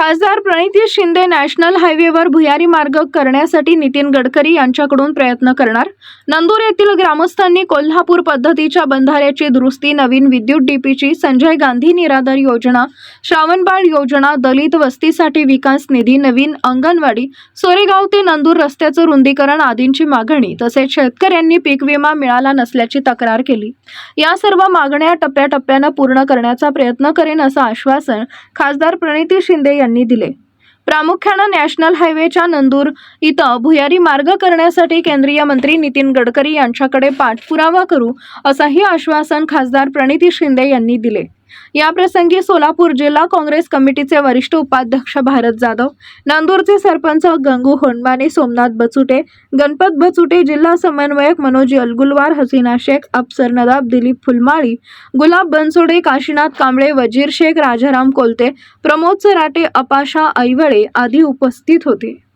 खासदार प्रणिती शिंदे नॅशनल हायवेवर भुयारी मार्ग करण्यासाठी नितीन गडकरी यांच्याकडून प्रयत्न करणार. नंदूर येथील ग्रामस्थांनी कोल्हापूर पद्धतीच्या बंधाऱ्याची दुरुस्ती नवीन विद्युत डीपीची संजय गांधी निराधार योजना श्रावणबाळ योजना दलित वस्तीसाठी विकास निधी नवीन अंगणवाडी सोरेगाव ते नंदूर रस्त्याचं रुंदीकरण आदींची मागणी तसेच शेतकऱ्यांनी पीक विमा मिळाला नसल्याची तक्रार केली. या सर्व मागण्या टप्प्याटप्प्यानं पूर्ण करण्याचा प्रयत्न करेन असं आश्वासन खासदार प्रणिती शिंदे यांनी दिले. प्रामुख्यानं नॅशनल हायवेच्या नंदूर इथं भुयारी मार्ग करण्यासाठी केंद्रीय मंत्री नितीन गडकरी यांच्याकडे पाठपुरावा करू असंही आश्वासन खासदार प्रणिती शिंदे यांनी दिले. याप्रसंगी सोलापूर जिल्हा काँग्रेस कमिटीचे वरिष्ठ उपाध्यक्ष भारत जाधव नांदूरचे सरपंच गंगू होंडमाने सोमनाथ बचुटे गणपत बचुटे जिल्हा समन्वयक मनोज अलगुलवार हसीना शेख अफसर नदाब दिलीप फुलमाळी गुलाब बनसोडे काशीनाथ कांबळे वजीर शेख राजाराम कोलते प्रमोद सराटे अपाशा ऐवळे आदी उपस्थित होते.